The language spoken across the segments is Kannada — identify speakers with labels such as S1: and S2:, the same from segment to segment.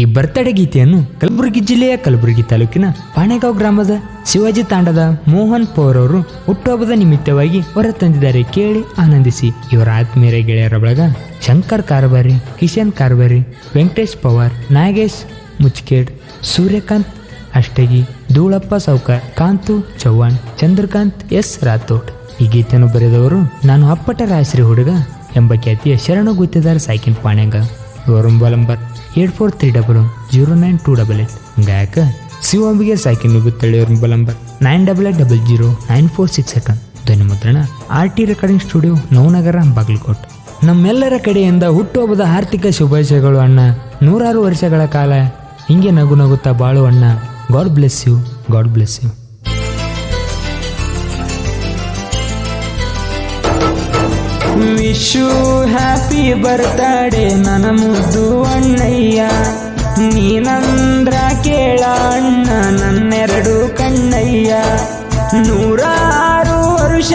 S1: ಈ ಬರ್ತಡೇ ಗೀತೆಯನ್ನು ಕಲಬುರಗಿ ಜಿಲ್ಲೆಯ ಕಲಬುರಗಿ ತಾಲೂಕಿನ ಪಾಣೆಗಾಂವ್ ಗ್ರಾಮದ ಶಿವಾಜಿ ತಾಂಡದ ಮೋಹನ್ ಪೌರ್ ಅವರು ಹುಟ್ಟುಹಬ್ಬದ ನಿಮಿತ್ತವಾಗಿ ಹೊರತಂದಿದ್ದಾರೆ ಕೇಳಿ ಆನಂದಿಸಿ. ಇವರ ಆತ್ಮೀಯರ ಗೆಳೆಯರ ಬಳಗ ಶಂಕರ್ ಕಾರ್ಬಾರಿ, ಕಿಶನ್ ಕಾರ್ಬಾರಿ, ವೆಂಕಟೇಶ್ ಪವಾರ್, ನಾಗೇಶ್ ಮುಚ್ಕೇಡ್, ಸೂರ್ಯಕಾಂತ್ ಅಷ್ಟಗಿ, ಧೂಳಪ್ಪ ಸೌಕರ್ ಕಾಂತು ಚೌಹಾಣ್ ಚಂದ್ರಕಾಂತ್ ಎಸ್ ರಾಥೋಡ್. ಈ ಗೀತೆಯನ್ನು ಬರೆದವರು ನಾನು ಅಪ್ಪಟ ರಾಯಶ್ರೀ ಹುಡುಗ ಎಂಬ ಖ್ಯಾತಿಯ ಶರಣು ಗುತ್ತಿದಾರ ಸಾಕಿನ್ ಪಾಣ್ಯಾಂಗ mobile number eight four three double zero nine two double eight ಗಾಯಕ ಶಿವಂಬಿಗೆ ಸಾಕಿ ಇವರ mobile number nine double eight double zero nine four six second ಧ್ವನಿ ಮುದ್ರಣ R T recording studio Navanagar Bagalkot ನಮ್ಮೆಲ್ಲರ ಕಡೆಯಿಂದ ಹುಟ್ಟುಹಬ್ಬದ ಆರ್ಥಿಕ ಶುಭಾಶಯಗಳು ಅಣ್ಣ. ನೂರಾರು ವರ್ಷಗಳ ಕಾಲ. ಹಿಂಗೆ ನಗು ನಗುತ್ತಾ ಬಾಳು ಅಣ್ಣ. God bless you God bless you wish you happy birthday ನನ್ನ ಮುದ್ದು ಅಣ್ಣಯ್ಯ ನೀನಂದ್ರ ಕೇಳ ಅಣ್ಣ ನನ್ನೆರಡು ಕಣ್ಣಯ್ಯ ನೂರಾರು ವರುಷ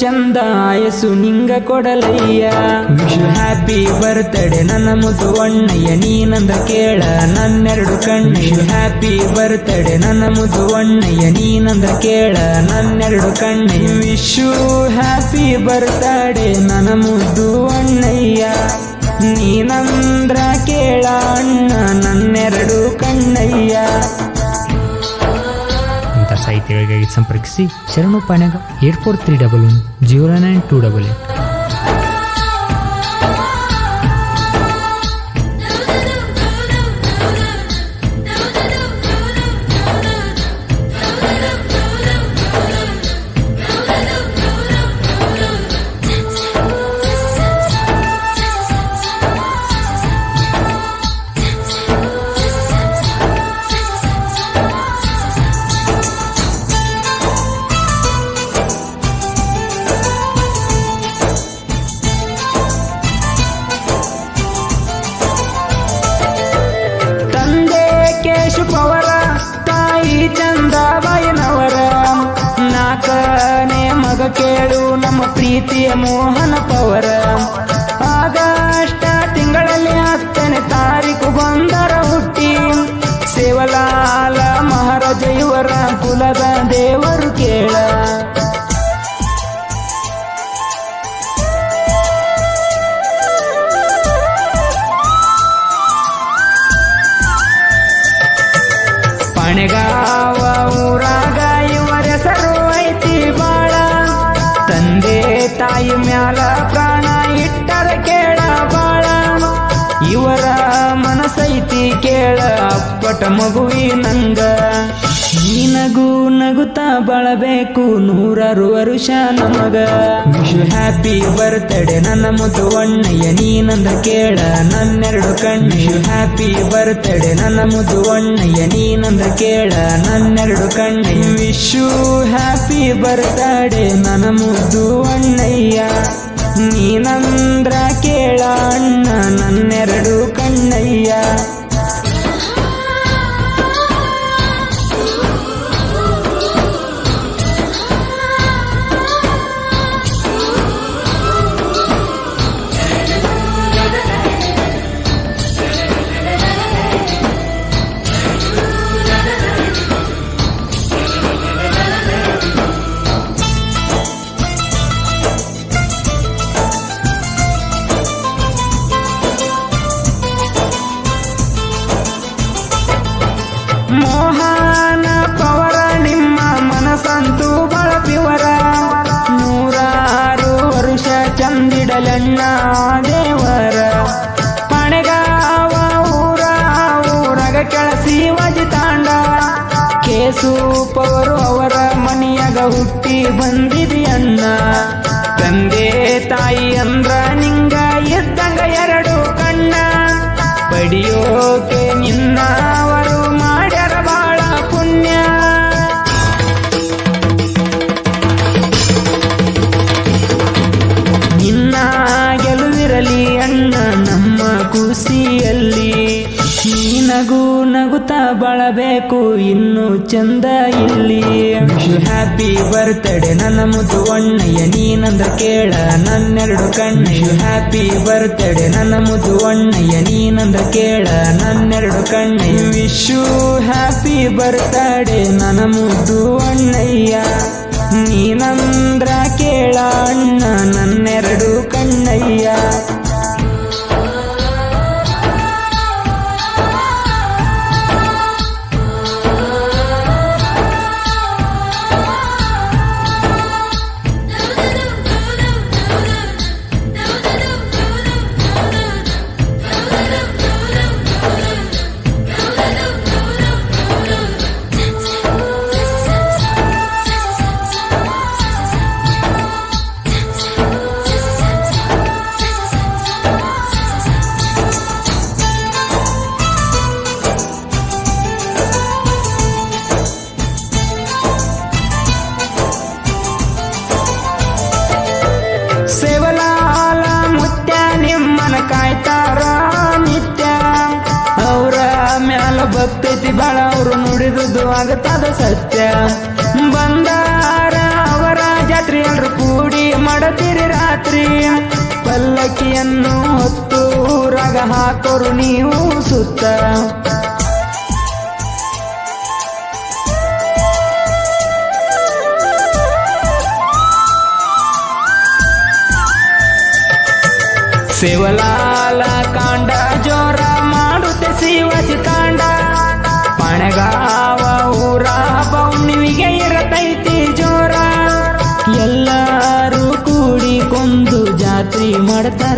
S1: ಚಂದ ಆಯಸ್ಸು ನಿಂಗ ಕೊಡಲಯ್ಯ. ವಿಶ್ ಹ್ಯಾಪಿ ಬರ್ತಡೆ ನನ್ನ ಮುದ್ದು ಅಣ್ಣಯ್ಯ ನೀನಂದ ಕೇಳ ನನ್ನೆರಡು ಕಣ್ಣಯ್ಯ ಹ್ಯಾಪಿ ಬರ್ತಡೆ ನನ್ನ ಮುದು ಅಣ್ಣಯ್ಯ ನೀನಂದ ಕೇಳ ನನ್ನೆರಡು ಕಣ್ಣಯ್ಯ ವಿಶು ಹ್ಯಾಪಿ ಬರ್ತಡೆ ನನ್ನ ಮುದ್ದು ಅಣ್ಣಯ್ಯ. ನೀನಂದ್ರ ಕೇಳ ಅಣ್ಣ ನನ್ನೆರಡು ಕಣ್ಣಯ್ಯ. ಇಂಥ ಸಾಹಿತ್ಯಗಳಿಗಾಗಿ ಸಂಪರ್ಕಿಸಿ Sharanu ಪಾಣ್ಯಾಗ eight four three double one zero nine two double eight. ಪ್ರೀತಿಯ ಮೋಹನ ಪವರ. ಆಗಷ್ಟ ತಿಂಗಳಲ್ಲಿ ಹತ್ತನೇ ತಾರೀಕು ಬಂದರ ಹುಟ್ಟಿ. ಸೇವಲಾಲ ಮಹಾರಾಜ ಇವರ ಕುಲದ ದೇವರು ಕೇಳ. ಪಣೆಗಾವ ಮನಸೈತಿ ಕೇಳ, ಅಪ್ಪಟ ಮಗುವಿ ನಂಗ. ಈ ನಗು ನಗುತ್ತಾ ಬಾಳಬೇಕು, ನೂರಾರು ವರುಷ ನಮಗ. ವಿಶು ಹ್ಯಾಪಿ ಬರ್ತಡೆ ನನ್ನ ಮುದ್ದು ಅಣ್ಣಯ್ಯ ನೀನಂದ ಕೇಳ, ನನ್ನೆರಡು ಕಣ್ಣು. ಹ್ಯಾಪಿ ಬರ್ತಡೆ ನನ್ನ ಮುದ್ದು ಅಣ್ಣಯ್ಯ ನೀನಂದ ಕೇಳ, ನನ್ನೆರಡು ಕಣ್ಣು. ವಿಶು ಹ್ಯಾಪಿ ಬರ್ತಡೆ ನನ್ನ ಮುದ್ದು ಅಣ್ಣಯ್ಯ ನೀನಂದ್ರ ಕೇಳ ಅಣ್ಣ ನನ್ನೆರಡು ಕಣ್ಣಯ್ಯ. ಮೋಹನ ಪವರ, ನಿಮ್ಮ ಮನಸ್ಸಂತೂ ಬಳಪಿವರ ನೂರಾರು ವರುಷ ಚಂದಿಡಲಣ್ಣ ದೇವರ. ಪಣೆಗಾವ ಊರ, ಊರಗ ಕೆಳಸಿ ವಜಿತಾಂಡ ಕೇಸು ಪವರು ಅವರ ಮನೆಯಾಗ ಹುಟ್ಟಿ ಬಂದಿದೆಯಣ್ಣ ತಂದೆ ತಾಯಿ ಅಂದ್ರ ನಿಂಗ ಎದ್ದಂಗ ಎರಡು ಕಣ್ಣ. ಪಡಿಯೋಕೆ ನಿನ್ನ ಅವರು ನಿನ್ನ ನಮ್ಮ ಖುಷಿಯಲ್ಲಿ ನಗು ನಗುತ್ತಾ ಬಾಳಬೇಕು, ಇನ್ನು ಚಂದ ಇಲ್ಲಿ. ಹ್ಯಾಪಿ ಬರ್ತಡೆ ನನ್ನ ಮುದ್ದು ಒಣ್ಣಯ್ಯ, ನೀನಂದ್ರ ಕೇಳ ನನ್ನೆರಡು ಕಣ್ಣಯ್ಯ ಹ್ಯಾಪಿ ಬರ್ತಡೆ ನನ್ನ ಮುದ್ದು ಒಣ್ಣಯ್ಯ, ನೀನಂದ್ರ ಕೇಳ ನನ್ನೆರಡು ಕಣ್ಣಯ್ಯ ವಿಶು ಹ್ಯಾಪಿ ಬರ್ತಡೆ ನನ್ನ ಮುದ್ದು ಅಣ್ಣಯ್ಯ ನೀನಂದ್ರ ಕೇಳ ಅಣ್ಣ, ನನ್ನೆರಡು ಕಣ್ಣಯ್ಯ. ಅವರು ಆಗುತ್ತದ ಸತ್ಯ. ಬಂದಾರ ಅವರ ಜಾತ್ರೆ ಎಲ್ರು ಕೂಡಿ ಮಾಡತೀರಿ ರಾತ್ರಿ. ಪಲ್ಲಕ್ಕಿಯನ್ನು ಹೊತ್ತು ಊರಾಗ ಹಾಕೋರು ನೀವು ಸುತ್ತ. ಶಿವಲಾಲ ಕಾಂಡ ಜೋರ ಮಾಡುತ್ತೆ ಶಿವಜಿ ಕಾಂಡ ಪಣಗಾವ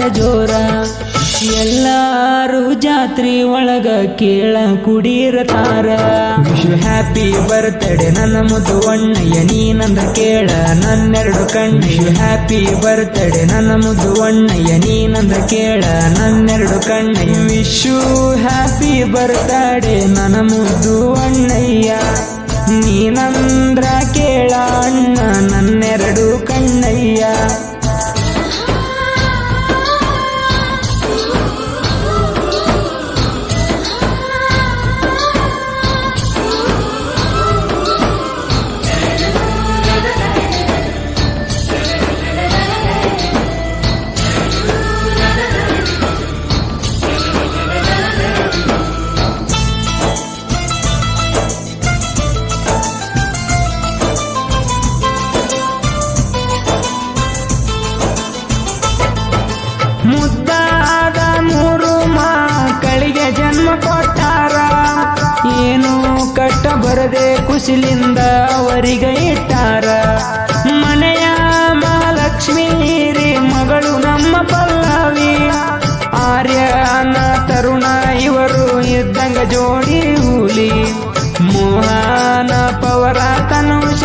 S1: ಮಾಡ್ತಾರ ಜೋರ. ಎಲ್ಲಾರು ಜಾತ್ರಿ ಒಳಗ ಕೇಳ ಕುಡಿರತಾರ ವಿಶು ಹ್ಯಾಪಿ ಬರ್ತಡೆ ನನ್ನ ಮುದ್ದು ಅಣ್ಣಯ್ಯ ನೀನಂದ ಕೇಳ ನನ್ನೆರಡು ಕಣ್ಣಯ್ಯ ಹ್ಯಾಪಿ ಬರ್ತಡೆ ನನ್ನ ಮುದ್ದು ಅಣ್ಣಯ್ಯ ನೀನಂದ ಕೇಳ ನನ್ನೆರಡು ಕಣ್ಣು. ವಿಶು ಹ್ಯಾಪಿ ಬರ್ತಡೆ ನನ್ನ ಮುದ್ದು ಅಣ್ಣಯ್ಯ ನೀನಂದ್ರ ಕೇಳ ಏನು ಕಟ್ಟ ಬರದೆ ಕುಸಿಲಿಂದ ಅವರಿಗೆ ಇಟ್ಟಾರ. ಮನೆಯ ಮಹಾಲಕ್ಷ್ಮೀರಿ ಮಗಳು ನಮ್ಮ ಪಲ್ಲವಿ. ಆರ್ಯನ ತರುಣ, ಇವರು ಇದ್ದಂಗ ಜೋಡಿ ಹುಲಿ. ಮೋಹನ ಪವರ, ತನುಷ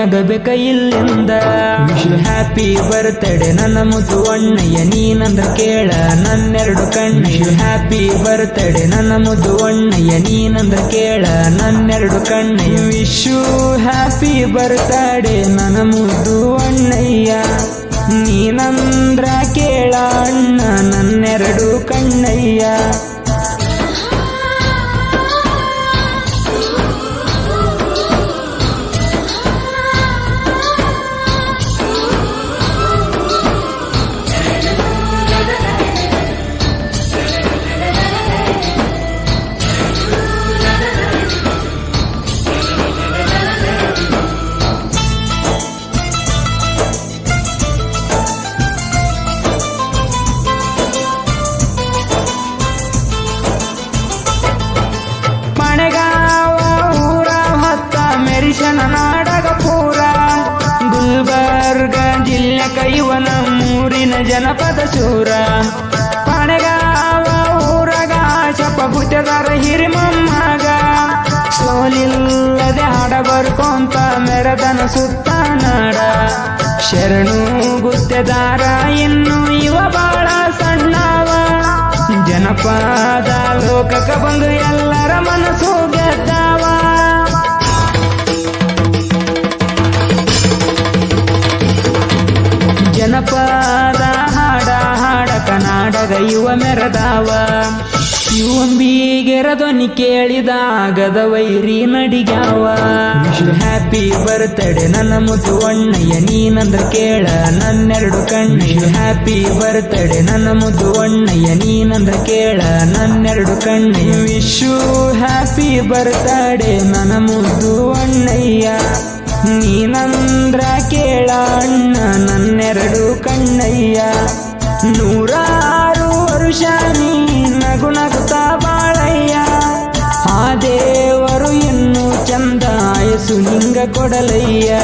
S1: ಇಲ್ಲಿಂದ ಹ್ಯಾಪಿ ಬರ್ತಡೆ ನನ್ನ ಮುದ್ದು ಅಣ್ಣಯ್ಯ ನೀನಂದ್ರ ಕೇಳ ನನ್ನೆರಡು ಕಣ್ಣಯ್ಯ ಹ್ಯಾಪಿ ಬರ್ತಡೆ ನನ್ನ ಮುದ್ದು ಅಣ್ಣಯ್ಯ ನೀನಂದ್ರ ಕೇಳ ನನ್ನೆರಡು ಕಣ್ಣಯ್ಯ ವಿಶು ಹ್ಯಾಪಿ ಬರ್ತಡೆ ನನ್ನ ಮುದ್ದು ಅಣ್ಣಯ್ಯ. ನೀನಂದ್ರ ಕೇಳ ಅಣ್ಣ ನನ್ನೆರಡು ಕಣ್ಣಯ್ಯ. ಜಿಲ್ಲೆ ಕೈವನ ಮೂರಿನ ಜನಪದ ಶೂರ. ಪಣಗಾವ ಊರಗ ಶಪಭುಜದರ ಹಿರಿಮಮ್ಮಗ. ಸೋಲಿಲ್ಲದೆ ಹಾಡ ಬರ್ಕೊಂತ ಮೆರದನ ಸುತ್ತ ನಾಡ. ಶರಣು ಗುತ್ತೆದಾರ ಇನ್ನು ಇವ ಬಾಳ ಸಣ್ಣವ. ಜನಪದ ಲೋಕಕ ಬಂದು ಎಲ್ಲರ ಮನಸ್ಸು ಗೆದ್ದವ ಜನಪದ ಹಾಡ ಹಾಡ ಕನಾಡಗ ಯುವ ಮೆರದಾವ. ಶಿವಂಬಿಗೆರ ಧ್ವನಿ ಕೇಳಿದಾಗದ ವೈರಿ ನಡಿಗಾವ ಹ್ಯಾಪಿ ಬರ್ತಡೆ ನನ್ನ ಮುದ್ದು ಅಣ್ಣಯ್ಯ, ನೀನಂದ್ರ ಕೇಳ ನನ್ನೆರಡು ಕಣ್ಣಯ್ಯ ಹ್ಯಾಪಿ ಬರ್ತಡೆ ನನ್ನ ಮುದ್ದು ಅಣ್ಣಯ್ಯ, ನೀನಂದ್ರ ಕೇಳ ನನ್ನೆರಡು ಕಣ್ಣಯ್ಯ ವಿಶು ಹ್ಯಾಪಿ ಬರ್ತಡೆ ನನ್ನ ಮುದ್ದು ಅಣ್ಣಯ್ಯ. ನೀನಂದ್ರ ಕೇಳಣ್ಣ ನನ್ನೆರಡು ಕಣ್ಣಯ್ಯ. ನೂರಾರು ವರುಷ ನೀ ನಗು ನಗುತ್ತಾ ಬಾಳಯ್ಯ. ಆ ದೇವರು ಇನ್ನೂ ಚಂದಾಯಸು ಹಿಂಗ ಕೊಡಲಯ್ಯ.